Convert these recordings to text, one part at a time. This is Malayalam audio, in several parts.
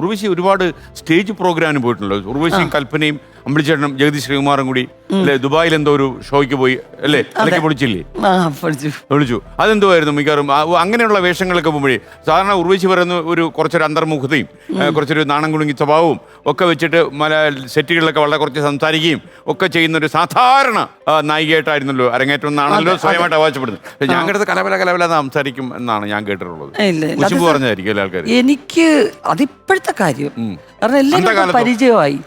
ഉർവശി ഒരുപാട് സ്റ്റേജ് പ്രോഗ്രാമിന് പോയിട്ടുണ്ടല്ലോ. ഉർവശിയും കൽപ്പനയും അമ്പിളിച്ചേട്ടനും ജഗദീഷ് ശ്രീകുമാറും കൂടി അല്ലെ? ദുബായിൽ എന്തോ ഒരു ഷോയ്ക്ക് പോയി അല്ലേ? അതൊക്കെ പൊളിച്ചില്ലേ? ആ അതെന്തോ വിളിച്ചു അതെന്തുമായിരുന്നു മിക്കവാറും? ആ, അങ്ങനെയുള്ള വേഷങ്ങളൊക്കെ പോകുമ്പോഴേ സാധാരണ ഉർവശി പറയുന്ന ഒരു കുറച്ചൊരു അന്തർമുഖതയും ഏ, കുറച്ചൊരു നാണം കുണുങ്ങി സ്വഭാവവും ഒക്കെ വെച്ചിട്ട് മല സെറ്റുകളിലൊക്കെ വളരെ കുറച്ച് സംസാരിക്കുകയും ഒക്കെ ചെയ്യുന്ന ഒരു സാധാരണ ആ, നായികയായിട്ടായിരുന്നല്ലോ അരങ്ങേറ്റം എന്നാണല്ലോ സ്വയമായിട്ട് അവകാശപ്പെടുന്നത്. പക്ഷേ ഞാൻ കേട്ടത് കലബല എന്ന് സംസാരിക്കും എന്നാണ് ഞാൻ കേട്ടിട്ടുള്ളത്. ഇല്ല ഇല്ല. കുശുമ്പ് അത് പറഞ്ഞായിരിക്കും എല്ലാ ആൾക്കാർ എനിക്ക് അതിപ്പോഴത്തെ കാര്യം കാരണം അന്ധകാലത്തോ? പരിചയമായി.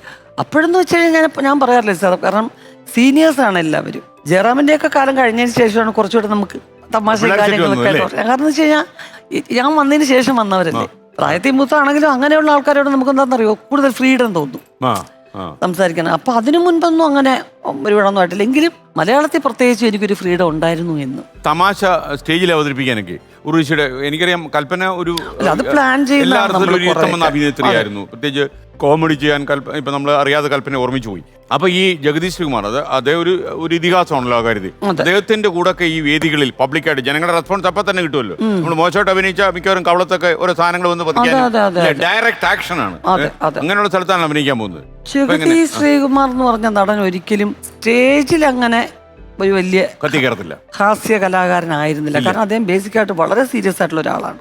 അപ്പോഴെന്ന് വെച്ച് കഴിഞ്ഞാൽ ഞാൻ ഞാൻ പറയാറില്ല സാർ? കാരണം സീനിയേഴ്സാണ് ആണ് എല്ലാവരും. ജയറാമിന്റെ ഒക്കെ കാലം കഴിഞ്ഞതിന് ശേഷമാണ് കുറച്ചുകൂടെ നമുക്ക് തമാശ കാര്യങ്ങളൊക്കെ കാരണം എന്ന് വെച്ച് കഴിഞ്ഞാൽ ഞാൻ വന്നതിന് ശേഷം വന്നവരല്ലേ? പ്രായത്തിൽ മൂത്താണെങ്കിലും അങ്ങനെയുള്ള ആൾക്കാരോട് നമുക്ക് എന്താണെന്നറിയോ? കൂടുതൽ ഫ്രീഡം തോന്നും. സംസാരിക്കണം. അപ്പൊ അതിനു മുൻപൊന്നും അങ്ങനെ ഒരുപാടൊന്നും ആയിട്ടില്ല. എങ്കിലും മലയാളത്തിൽ പ്രത്യേകിച്ച് എനിക്കൊരു ഫ്രീഡം ഉണ്ടായിരുന്നു എന്ന്. തമാശ സ്റ്റേജിൽ അവതരിപ്പിക്കാനൊക്കെ. എനിക്കറിയാം കൽപ്പന ഒരു അത് പ്ലാൻ ചെയ്യുന്ന. അഭിനേത്രിയായിരുന്നു. പ്രത്യേകിച്ച് കോമഡി ചെയ്യാൻ കൽപ്പ ഇപ്പൊ നമ്മൾ അറിയാതെ കൽപ്പന ഓർമ്മിച്ചു പോയി. അപ്പൊ ഈ ജഗദീഷ് ശ്രീകുമാർ അത് അതേ ഒരു ഒരു ഇതിഹാസമാണല്ലോ ആ കാര്യത്തിൽ അദ്ദേഹത്തിന്റെ കൂടെ ഒക്കെ ഈ വേദികളിൽ പബ്ലിക്കായിട്ട് ജനങ്ങളുടെ റെസ്പോൺസ് അപ്പൊ തന്നെ കിട്ടുമല്ലോ. നമ്മൾ മോശമായിട്ട് അഭിനയിച്ച മിക്കവാറും കവളത്തൊക്കെ ഓരോ സാധനങ്ങൾ വന്ന് അതെ. ഡയറക്റ്റ് ആക്ഷൻ ആണ്. അങ്ങനെയുള്ള സ്ഥലത്താണ് അഭിനയിക്കാൻ പോകുന്നത്. ശ്രീകുമാർ എന്ന് പറഞ്ഞ നടൻ ഒരിക്കലും സ്റ്റേജിൽ അങ്ങനെ ഒരു വലിയ കത്തിക്കയറത്തില്ല ഹാസ്യ കലാകാരനായിരുന്നില്ല. കാരണം അദ്ദേഹം ബേസിക് ആയിട്ട് വളരെ സീരിയസ് ആയിട്ടുള്ള ഒരാളാണ്.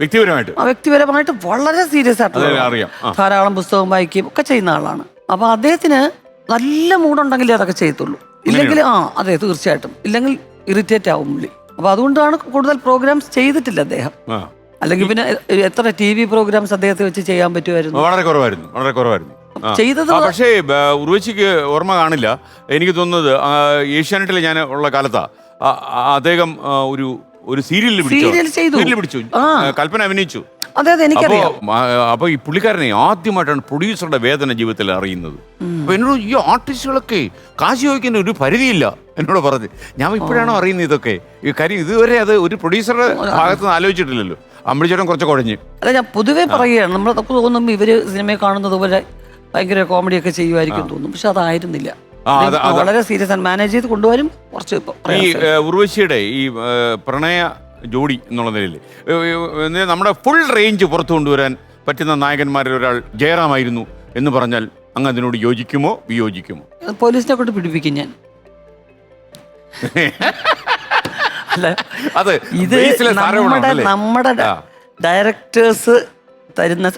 വ്യക്തിപരമായിട്ട്? ആ വ്യക്തിപരമായിട്ട് വളരെ സീരിയസ് ആയിട്ടുള്ള. ധാരാളം പുസ്തകം വായിക്കുകയും ഒക്കെ ചെയ്യുന്ന ആളാണ്. അപ്പൊ അദ്ദേഹത്തിന് നല്ല മൂടുണ്ടെങ്കിലേ അതൊക്കെ ചെയ്യത്തുള്ളൂ. ഇല്ലെങ്കിൽ ആ അതെ തീർച്ചയായിട്ടും. ഇല്ലെങ്കിൽ ഇറിറ്റേറ്റ് ആവും പുള്ളി. അപ്പൊ അതുകൊണ്ടാണ് കൂടുതൽ പ്രോഗ്രാംസ് ചെയ്തിട്ടില്ല അദ്ദേഹം. അല്ലെങ്കിൽ പിന്നെ എത്ര ടി വി പ്രോഗ്രാംസ് അദ്ദേഹത്തെ വെച്ച് ചെയ്യാൻ പറ്റുമായിരുന്നു? വളരെ കുറവായിരുന്നു. വളരെ കുറവായിരുന്നു. ചെയ്തത് പക്ഷേ ഉർവശിക്ക് ഓർമ്മ കാണില്ല. എനിക്ക് തോന്നുന്നത് ഏഷ്യാനെറ്റിൽ ഞാൻ ഉള്ള കാലത്താ അദ്ദേഹം ഒരു ഒരു സീരിയലിൽ. സീരിയലിൽ പിടിച്ചു. കൽപ്പന അഭിനയിച്ചു. അതെ അതെ അപ്പോ എനിക്കറിയാം അപ്പൊ ഈ പുള്ളിക്കാരനെ ആദ്യമായിട്ടാണ് പ്രൊഡ്യൂസറുടെ വേദന ജീവിതത്തിൽ അറിയുന്നത്. അപ്പൊ എന്നോട് ഈ ആർട്ടിസ്റ്റുകളൊക്കെ കാശി ചോദിക്കുന്ന ഒരു പരിധിയില്ല. എന്നോട് പറഞ്ഞു. ഞാൻ ഇപ്പോഴാണോ അറിയുന്നത് ഇതൊക്കെ? ഈ കാര്യം ഇതുവരെ അത് ഒരു പ്രൊഡ്യൂസറുടെ ഭാഗത്ത് നിന്ന് ആലോചിച്ചിട്ടില്ലല്ലോ. അമ്പിളിച്ചേട്ടൻ കുറച്ച് കുഴഞ്ഞ്. അല്ല ഞാൻ പൊതുവേ പറയുകയാണ്. നമ്മൾ തോന്നുമ്പോൾ തോന്നും ഇവർ സിനിമയെ കാണുന്നത് പോലെ ഭയങ്കര കോമഡി ഒക്കെ ചെയ്യുമായിരിക്കും തോന്നും പക്ഷെ അതായിരുന്നില്ല. വളരെ സീരിയസ് ആണ്. മാനേജ് ചെയ്ത് കൊണ്ടുവരും. കുറച്ച് ഈ. ഉർവശിയുടെ ഈ പ്രണയ ജോഡി എന്നുള്ള നിലയിൽ നമ്മുടെ ഫുൾ റേഞ്ച് പുറത്തു കൊണ്ടുവരാൻ പറ്റുന്ന നായകന്മാരിൽ ഒരാൾ ജയറാമായിരുന്നു എന്ന് പറഞ്ഞാൽ അങ്ങ് അതിനോട് യോജിക്കുമോ? വിയോജിക്കുമോ? പോലീസിനെ കൊണ്ട് പിടിപ്പിക്കും ഞാൻ. അല്ല ഇത് നമ്മുടെ നമ്മുടെ ഡയറക്ടേഴ്സ് തരുന്ന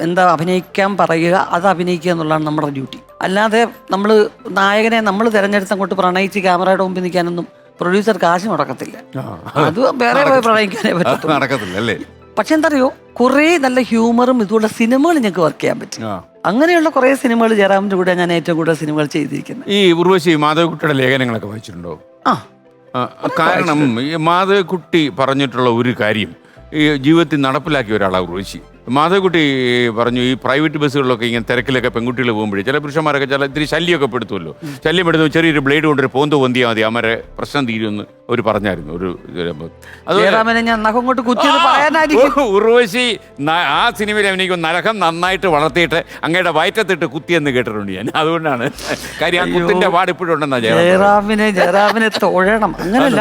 എന്താ അഭിനയിക്കാൻ പറയുക അത് അഭിനയിക്കുക എന്നുള്ളതാണ് നമ്മുടെ ഡ്യൂട്ടി. അല്ലാതെ നമ്മൾ നായകനെ നമ്മൾ തിരഞ്ഞെടുത്ത് അങ്ങോട്ട് പ്രണയിച്ച് ക്യാമറയുടെ മുമ്പിൽ നിൽക്കാനൊന്നും പ്രൊഡ്യൂസർ കാശ് മുടക്കത്തില്ല അത് വേറെ പ്രണയിക്കാനേ പറ്റത്തില്ല പക്ഷെ എന്താ അറിയോ കുറേ നല്ല ഹ്യൂമറും ഇതുള്ള സിനിമകൾ ഞങ്ങൾക്ക് വർക്ക് ചെയ്യാൻ പറ്റും. അങ്ങനെയുള്ള കുറേ സിനിമകൾ ജയറാമിന്റെ കൂടെ ഞാൻ ഏറ്റവും കൂടുതൽ സിനിമകൾ ചെയ്തിരിക്കുന്നത്. ഈ ഉർവശി മാധവക്കുട്ടിയുടെ ലേഖനങ്ങളൊക്കെ വായിച്ചിട്ടുണ്ടോ? ആ. കാരണം മാധവക്കുട്ടി പറഞ്ഞിട്ടുള്ള ഒരു കാര്യം ഈ ജീവിതത്തിൽ നടപ്പിലാക്കിയ ഒരാളാണ് ഉർവശി. മാധവക്കുട്ടി പറഞ്ഞു ഈ പ്രൈവറ്റ് ബസ്സുകളിലൊക്കെ ഇങ്ങനെ തിരക്കിലൊക്കെ പെൺകുട്ടികൾ പോകുമ്പോഴേ ചില പുരുഷന്മാരൊക്കെ ചില ഇത്തിരി ശല്യമൊക്കെ പെടുത്തുമല്ലോ. ശല്യം പെടുത്തു ചെറിയൊരു ബ്ലേഡ് കൊണ്ടൊരു പോന്ത് പൊന്തിയാൽ മതി അമരെ പ്രശ്നം തീരുമെന്ന് ഒരു പറഞ്ഞായിരുന്നു ഒരു ഉർവശി ആ സിനിമയിൽ എനിക്ക് നരകം നന്നായിട്ട് വളർത്തിയിട്ട് അങ്ങയുടെ വയറ്റത്തിട്ട് കുത്തിയെന്ന് കേട്ടിട്ടുണ്ട് ഞാൻ. അതുകൊണ്ടാണ്. കാര്യം ആ കുത്തിന്റെ പാട് ഇപ്പോഴും ഉണ്ടെന്നാ ജയറാമിനെ ജയറാമിനെ തൊഴണം. അങ്ങനല്ല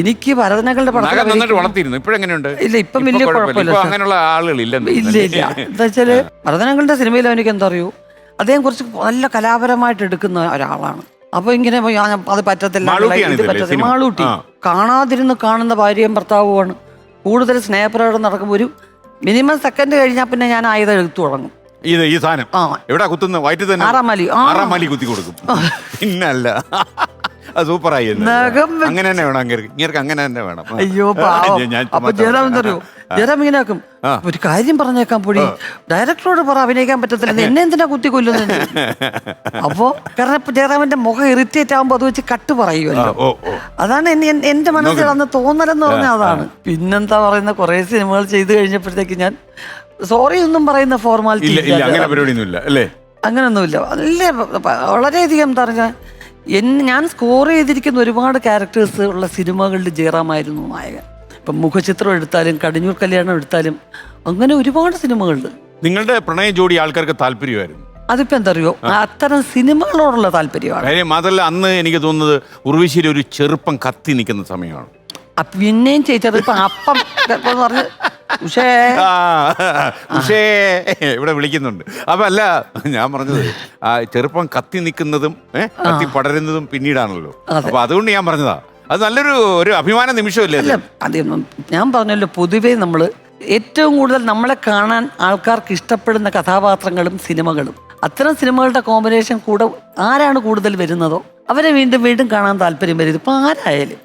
എനിക്ക് ഭരതനകളുടെ നന്നായിട്ട് വളർത്തിയിരുന്നു. ഇപ്പോഴെങ്ങനെയുണ്ട്? ഇല്ല, ഇപ്പം വലിയ കുഴപ്പമില്ല. അങ്ങനെയുള്ള ആളുകളില്ലെന്ന് ഇല്ല ഇല്ല എന്താ വെച്ചാൽ ഭരതനങ്ങളുടെ സിനിമയിൽ അവനിക്ക് എന്താ അറിയൂ അദ്ദേഹം കുറച്ച് നല്ല കലാപരമായിട്ട് എടുക്കുന്ന ഒരാളാണ്. അപ്പൊ ഇങ്ങനെ അത് പറ്റത്തില്ല ഇത് പറ്റത്തില്ല. മാളൂട്ടി. കാണാതിരുന്ന് കാണുന്ന ഭാര്യയും ഭർത്താവുമാണ്. കൂടുതൽ സ്നേഹപ്രകടനം നടക്കുമ്പോൾ ഒരു മിനിമം സെക്കൻഡ് കഴിഞ്ഞാൽ പിന്നെ ഞാൻ ആയുധം എടുത്തു തുടങ്ങും. ഇത് ഈ സാധനം എവിടെ കുത്തുന്നത്? കുത്തുന്ന വയറ്റിൽ തന്നെ ആറാം മലി, ആറാം മലി കുത്തി കൊടുക്കും. പിന്നല്ല. അത് സൂപ്പറായി എന്ന്. നഖം വെച്ച് അങ്ങനെ തന്നെ വേണം അങ്ങേർക്ക്. ഇങ്ങേർക്ക് അങ്ങനെ തന്നെ വേണം. അയ്യോ പാവം ഞാൻ- ഞാൻ അപ്പൊ ചുമ്മാ ജയറാം എന്തറിയോ ജയറാം ഇങ്ങനെ ആക്കും. ആ. ഒരു കാര്യം പറഞ്ഞേക്കാൻ പൊടി. ഡയറക്ടറോട് പറ അഭിനയിക്കാൻ പറ്റത്തില്ല. എന്നെ എന്തിനാ കുത്തി കൊല്ലുന്നത്? അപ്പോ കാരണം ഇപ്പൊ ജയറാമിന്റെ മുഖം ഇറിറ്റേറ്റ് ആകുമ്പോ അത് വെച്ച് കട്ട് പറയുമല്ലോ. ഓ ഓ. അതാണ് എന്നെ- എൻ- എന്റെ മനസ്സിൽ അന്ന് തോന്നലെന്ന് പറഞ്ഞാൽ അതാണ്. പിന്നെന്താ പറയുന്ന? കുറെ സിനിമകൾ ചെയ്തു കഴിഞ്ഞപ്പോഴത്തേക്ക് ഞാൻ സോറി ഒന്നും പറയുന്ന ഫോർമാലിറ്റി ഇല്ല ഇല്ല അങ്ങനെ പരിപാടിയൊന്നും ഇല്ല അല്ലേ അങ്ങനൊന്നുമില്ല നല്ല വളരെയധികം എന്താ പറഞ്ഞാൽ എന്നെ ഞാൻ സ്കോർ ചെയ്തിരിക്കുന്ന ഒരുപാട് ക്യാരക്ടേഴ്സ് ഉള്ള സിനിമകളിൽ ജയറാമായിരുന്നു നായകൻ. ഇപ്പം മുഖചിത്രം എടുത്താലും കടിഞ്ഞൂർ കല്യാണം എടുത്താലും അങ്ങനെ ഒരുപാട് സിനിമകളുണ്ട് നിങ്ങളുടെ പ്രണയ ജോഡി ആൾക്കാർക്ക് താല്പര്യമായിരുന്നു. അതിപ്പോ എന്താ അറിയോ അത്തരം സിനിമകളോടുള്ള താല്പര്യമാണ്. കാര്യം മാത്രമല്ല അന്ന് എനിക്ക് തോന്നുന്നത് ഉർവശിയിൽ ഒരു ചെറുപ്പം കത്തി നിൽക്കുന്ന സമയമാണ്. പിന്നെയും ചേച്ചത് ഇപ്പൊ അപ്പം പറഞ്ഞ് ആ, ഉഷേ. ഇവിടെ വിളിക്കുന്നുണ്ട്. അപ്പൊ അല്ല ഞാൻ പറഞ്ഞത് ആ ചെറുപ്പം കത്തി നിൽക്കുന്നതും ഏ, കത്തി പടരുന്നതും പിന്നീടാണല്ലോ. അപ്പൊ അതുകൊണ്ട് ഞാൻ പറഞ്ഞതാ. അത് നല്ലൊരു ഒരു അഭിമാന നിമിഷമല്ലേ അത്? അല്ല ഞാൻ പറഞ്ഞല്ലോ പൊതുവേ നമ്മൾ ഏറ്റവും കൂടുതൽ നമ്മളെ കാണാൻ ആൾക്കാർക്ക് ഇഷ്ടപ്പെടുന്ന കഥാപാത്രങ്ങളും സിനിമകളും. അത്തരം സിനിമകളുടെ കോമ്പിനേഷൻ കൂടെ ആരാണ് കൂടുതൽ വരുന്നതോ അവരെ വീണ്ടും വീണ്ടും കാണാൻ താല്പര്യം വരും. ഇപ്പൊ ആരായാലും?